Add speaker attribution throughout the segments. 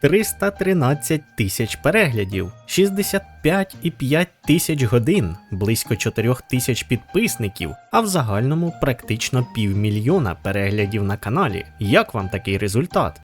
Speaker 1: 313 тисяч переглядів, 65,5 тисяч годин, близько 4 тисяч підписників, а в загальному практично півмільйона переглядів на каналі. Як вам такий результат?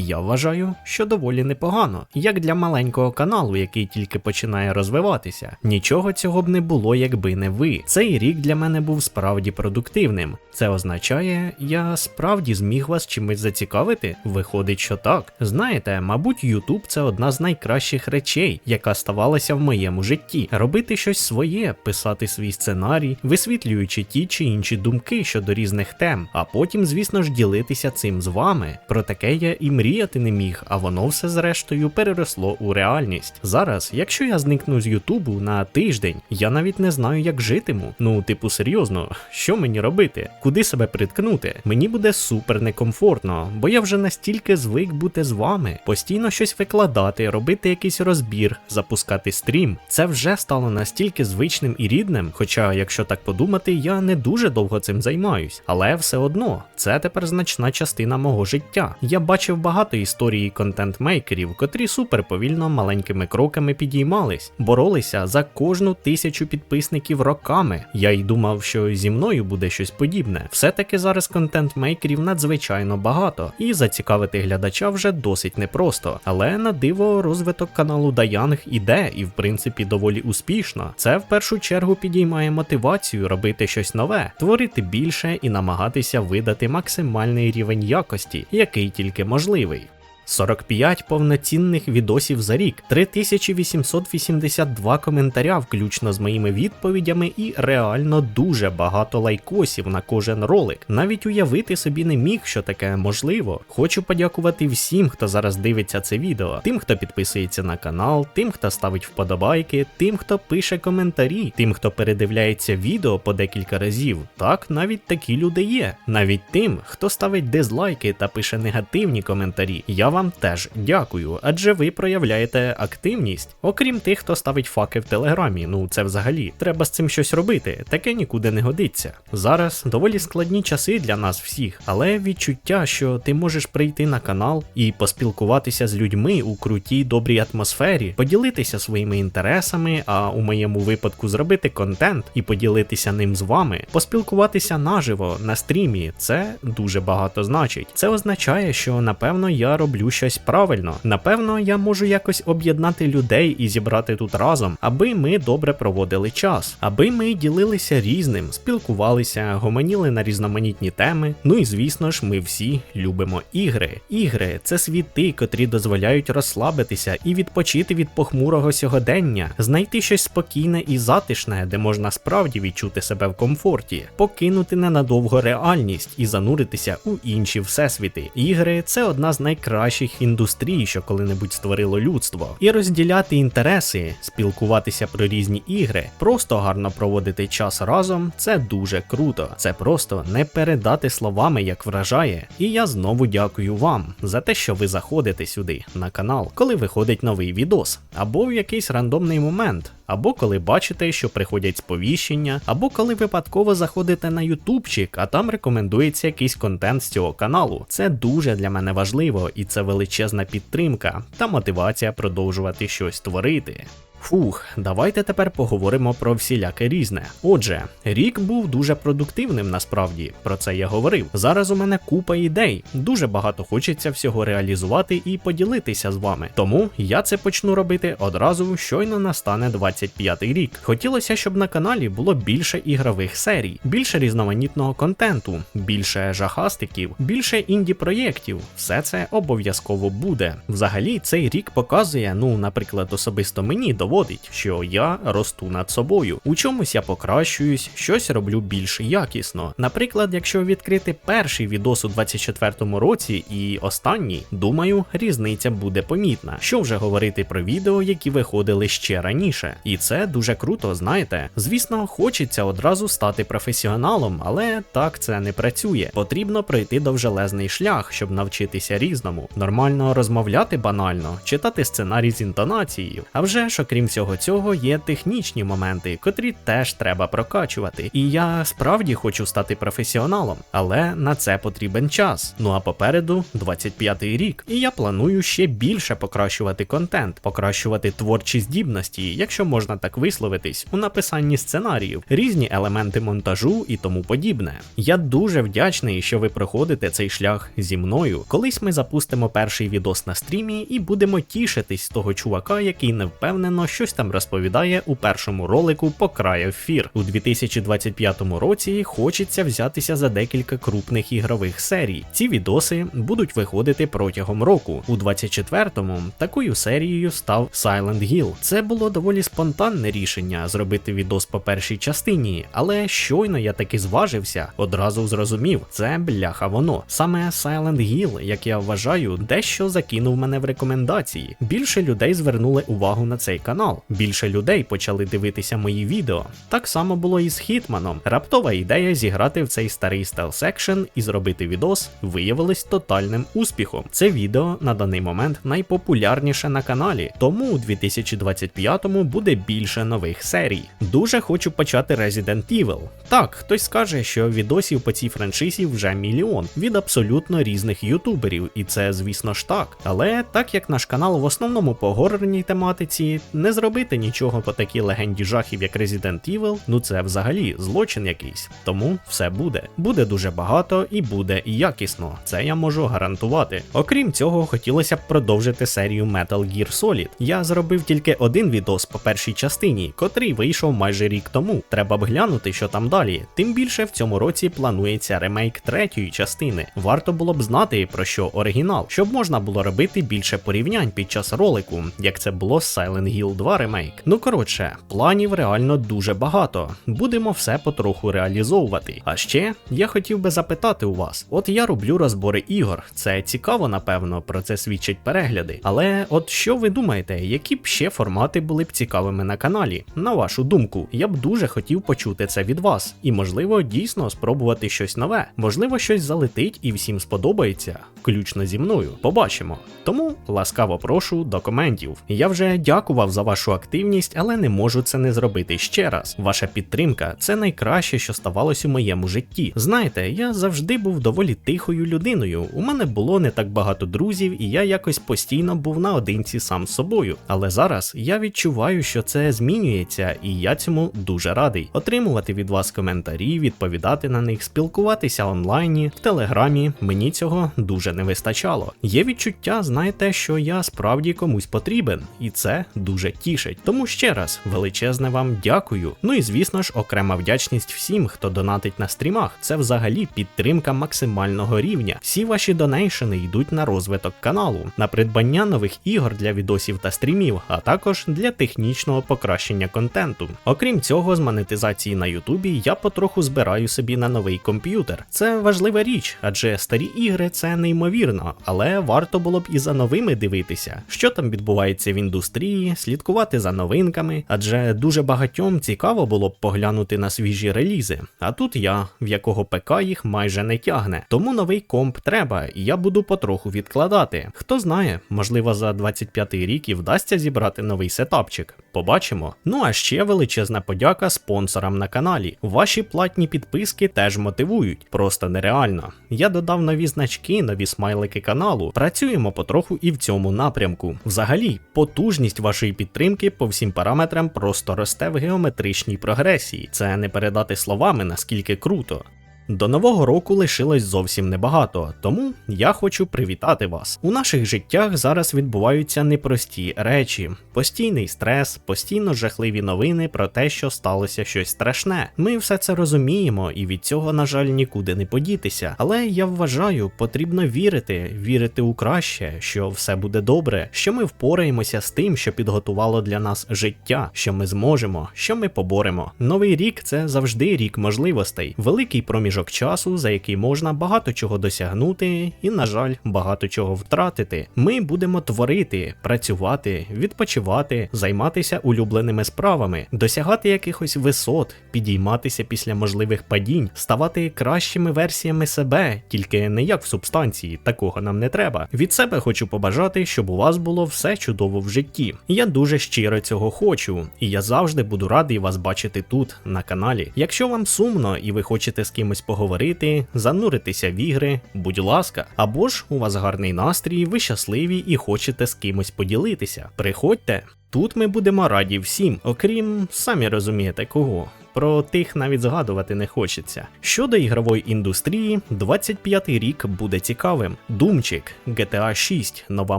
Speaker 1: Я вважаю, що доволі непогано, як для маленького каналу, який тільки починає розвиватися. Нічого цього б не було, якби не ви. Цей рік для мене був справді продуктивним. Це означає, я справді зміг вас чимось зацікавити? Виходить, що так. Знаєте, мабуть, YouTube це одна з найкращих речей, яка ставалася в моєму житті. Робити щось своє, писати свій сценарій, висвітлюючи ті чи інші думки щодо різних тем, а потім, звісно ж, ділитися цим з вами. Про таке я і мріяти не міг, а воно все зрештою переросло у реальність. Зараз, якщо я зникну з Ютубу на тиждень, я навіть не знаю, як житиму. Ну, типу, серйозно, що мені робити? Куди себе приткнути? Мені буде супер некомфортно, бо я вже настільки звик бути з вами, постійно щось викладати, робити якийсь розбір, запускати стрім. Це вже стало настільки звичним і рідним. Хоча, якщо так подумати, я не дуже довго цим займаюсь, але все одно це тепер значна частина мого життя. Я бачив багато історій контент-мейкерів, котрі супер повільно маленькими кроками підіймались, боролися за кожну тисячу підписників роками. Я й думав, що зі мною буде щось подібне. Все-таки зараз контент-мейкерів надзвичайно багато, і зацікавити глядача вже досить непросто. Але на диво розвиток каналу Даянг іде, і в принципі доволі успішно. Це в першу чергу підіймає мотивацію робити щось нове, творити більше і намагатися видати максимальний рівень якості, який тільки можливий. щасливий. 45 повноцінних відосів за рік, 3882 коментаря, включно з моїми відповідями, і реально дуже багато лайкосів на кожен ролик. Навіть уявити собі не міг, що таке можливо. Хочу подякувати всім, хто зараз дивиться це відео, тим, хто підписується на канал, тим, хто ставить вподобайки, тим, хто пише коментарі, тим, хто передивляється відео по декілька разів. Так, навіть такі люди є. Навіть тим, хто ставить дизлайки та пише негативні коментарі. Я вам теж дякую, адже ви проявляєте активність. Окрім тих, хто ставить факи в телеграмі. Ну це взагалі треба з цим щось робити. Таке нікуди не годиться. Зараз доволі складні часи для нас всіх, але відчуття, що ти можеш прийти на канал і поспілкуватися з людьми у крутій добрій атмосфері, поділитися своїми інтересами, а у моєму випадку зробити контент і поділитися ним з вами, поспілкуватися наживо на стрімі. Це дуже багато значить. Це означає, що напевно я роблю щось правильно. Напевно, я можу якось об'єднати людей і зібрати тут разом, аби ми добре проводили час, аби ми ділилися різним, спілкувалися, гомоніли на різноманітні теми. Ну і звісно ж, ми всі любимо ігри. Ігри це світи, котрі дозволяють розслабитися і відпочити від похмурого сьогодення, знайти щось спокійне і затишне, де можна справді відчути себе в комфорті, покинути ненадовго реальність і зануритися у інші всесвіти. Ігри це одна з найкращих індустрій, що коли-небудь створило людство, і розділяти інтереси, спілкуватися про різні ігри, просто гарно проводити час разом це дуже круто. Це просто не передати словами, як вражає. І я знову дякую вам за те, що ви заходите сюди на канал, коли виходить новий відос, або в якийсь рандомний момент. Або коли бачите, що приходять сповіщення, або коли випадково заходите на ютубчик, а там рекомендується якийсь контент з цього каналу. Це дуже для мене важливо, і це величезна підтримка та мотивація продовжувати щось творити. Фух, давайте тепер поговоримо про всіляке різне. Отже, рік був дуже продуктивним насправді, про це я говорив. Зараз у мене купа ідей, дуже багато хочеться всього реалізувати і поділитися з вами. Тому я це почну робити одразу, щойно настане 25-й рік. Хотілося, щоб на каналі було більше ігрових серій, більше різноманітного контенту, більше жахастиків, більше інді-проєктів. Все це обов'язково буде. Взагалі, цей рік показує, ну, наприклад, особисто мені доводить, що я росту над собою. У чомусь я покращуюсь, щось роблю більш якісно. Наприклад, якщо відкрити перший відос у 24-му році і останній, думаю, різниця буде помітна. Що вже говорити про відео, які виходили ще раніше. І це дуже круто, знаєте. Звісно, хочеться одразу стати професіоналом, але так це не працює. Потрібно пройти довжелезний шлях, щоб навчитися різному, нормально розмовляти банально, читати сценарій з інтонацією. А вже ж, окрім окрім всього цього, є технічні моменти, котрі теж треба прокачувати. І я справді хочу стати професіоналом, але на це потрібен час. Ну а попереду 25-й рік, і я планую ще більше покращувати контент, покращувати творчі здібності, якщо можна так висловитись, у написанні сценаріїв, різні елементи монтажу і тому подібне. Я дуже вдячний, що ви проходите цей шлях зі мною. Колись ми запустимо перший відос на стрімі і будемо тішитись того чувака, який невпевнено щось там розповідає у першому ролику по краю ефір. У 2025 році хочеться взятися за декілька крупних ігрових серій. Ці відоси будуть виходити протягом року. У 24-му такою серією став Silent Hill. Це було доволі спонтанне рішення зробити відос по першій частині, але щойно я таки зважився, одразу зрозумів, це бляха воно. Саме Silent Hill, як я вважаю, дещо закинув мене в рекомендації. Більше людей звернули увагу на цей канал. Більше людей почали дивитися мої відео. Так само було і з Хітманом. Раптова ідея зіграти в цей старий стелс екшен і зробити відос виявилась тотальним успіхом. Це відео на даний момент найпопулярніше на каналі, тому у 2025-му буде більше нових серій. Дуже хочу почати Resident Evil. Так, хтось скаже, що відосів по цій франшизі вже мільйон від абсолютно різних ютуберів, і це, звісно ж так. Але так як наш канал в основному по горорній тематиці, не зробити нічого по такій легенді жахів, як Resident Evil, ну це взагалі злочин якийсь. Тому все буде. Буде дуже багато і буде якісно. Це я можу гарантувати. Окрім цього, хотілося б продовжити серію Metal Gear Solid. Я зробив тільки один відос по першій частині, котрий вийшов майже рік тому. Треба б глянути, що там далі. Тим більше в цьому році планується ремейк третьої частини. Варто було б знати про що оригінал, щоб можна було робити більше порівнянь під час ролику, як це було з Silent Hill 2 ремейк. Ну коротше, планів реально дуже багато. Будемо все потроху реалізовувати. А ще я хотів би запитати у вас: от я роблю розбори ігор. Це цікаво, напевно, про це свідчать перегляди. Але от що ви думаєте, які б ще формати були б цікавими на каналі? На вашу думку, я б дуже хотів почути це від вас, і можливо дійсно спробувати щось нове. Можливо, щось залетить і всім сподобається, включно зі мною. Побачимо. Тому ласкаво прошу до коментів. Я вже дякував за вашу активність, але не можу це не зробити ще раз. Ваша підтримка це найкраще, що ставалось у моєму житті. Знаєте, я завжди був доволі тихою людиною. У мене було не так багато друзів, і я якось постійно був наодинці сам з собою. Але зараз я відчуваю, що це змінюється, і я цьому дуже радий. Отримувати від вас коментарі, відповідати на них, спілкуватися онлайні, в телеграмі. Мені цього дуже не вистачало. Є відчуття, знаєте, що я справді комусь потрібен, і це дуже тішить. Тому ще раз величезне вам дякую. Ну і звісно ж, окрема вдячність всім, хто донатить на стрімах. Це взагалі підтримка максимального рівня. Всі ваші донейшени йдуть на розвиток каналу, на придбання нових ігор для відосів та стрімів, а також для технічного покращення контенту. Окрім цього, з монетизації на Ютубі я потроху збираю собі на новий комп'ютер. Це важлива річ, адже старі ігри це неймовірно, але варто було б і за новими дивитися, що там відбувається в індустрії, слідкувати за новинками, адже дуже багатьом цікаво було б поглянути на свіжі релізи. А тут я, в якого ПК їх майже не тягне. Тому новий комп треба, і я буду потроху відкладати. Хто знає, можливо, за 25-й рік і вдасться зібрати новий сетапчик. Побачимо. Ну а ще величезна подяка спонсорам на каналі. Ваші платні підписки теж мотивують, просто нереально. Я додав нові значки, нові смайлики каналу. Працюємо потроху і в цьому напрямку. Взагалі, потужність вашої підтримки по всім параметрам просто росте в геометричній прогресії. Це не передати словами наскільки круто. До нового року лишилось зовсім небагато, тому я хочу привітати вас. У наших життях зараз відбуваються непрості речі: постійний стрес, постійно жахливі новини про те, що сталося щось страшне. Ми все це розуміємо, і від цього, на жаль, нікуди не подітися. Але я вважаю, потрібно вірити, вірити у краще, що все буде добре, що ми впораємося з тим, що підготувало для нас життя, що ми зможемо, що ми поборемо. Новий рік це завжди рік можливостей, великий проміжок проміжок часу, за який можна багато чого досягнути і, на жаль, багато чого втратити. Ми будемо творити, працювати, відпочивати, займатися улюбленими справами, досягати якихось висот, підійматися після можливих падінь, ставати кращими версіями себе, тільки не як в субстанції, такого нам не треба. Від себе хочу побажати, щоб у вас було все чудово в житті. Я дуже щиро цього хочу, і я завжди буду радий вас бачити тут, на каналі. Якщо вам сумно і ви хочете з кимось поговорити, зануритися в ігри, будь ласка, або ж у вас гарний настрій, ви щасливі і хочете з кимось поділитися. Приходьте. Тут ми будемо раді всім, окрім самі розумієте кого. Про тих навіть згадувати не хочеться. Щодо ігрової індустрії, 25-й рік буде цікавим. Думчик, GTA 6, нова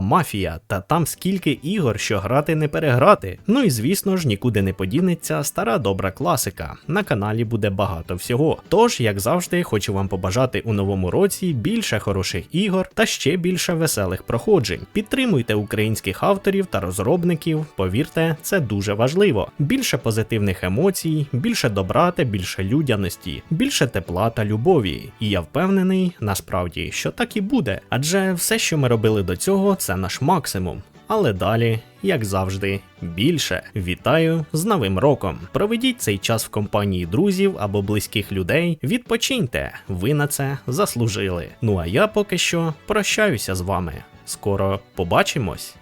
Speaker 1: мафія, та там скільки ігор, що грати не переграти. Ну і звісно ж, нікуди не подінеться стара добра класика. На каналі буде багато всього. Тож, як завжди, хочу вам побажати у новому році більше хороших ігор та ще більше веселих проходжень. Підтримуйте українських авторів та розробників. Повірте, це дуже важливо. Більше позитивних емоцій, більше добра та більше людяності, більше тепла та любові. І я впевнений, насправді, що так і буде. Адже все, що ми робили до цього, це наш максимум. Але далі, як завжди, більше. Вітаю з Новим роком! Проведіть цей час в компанії друзів або близьких людей. Відпочиньте, ви на це заслужили. Ну а я поки що прощаюся з вами. Скоро побачимось.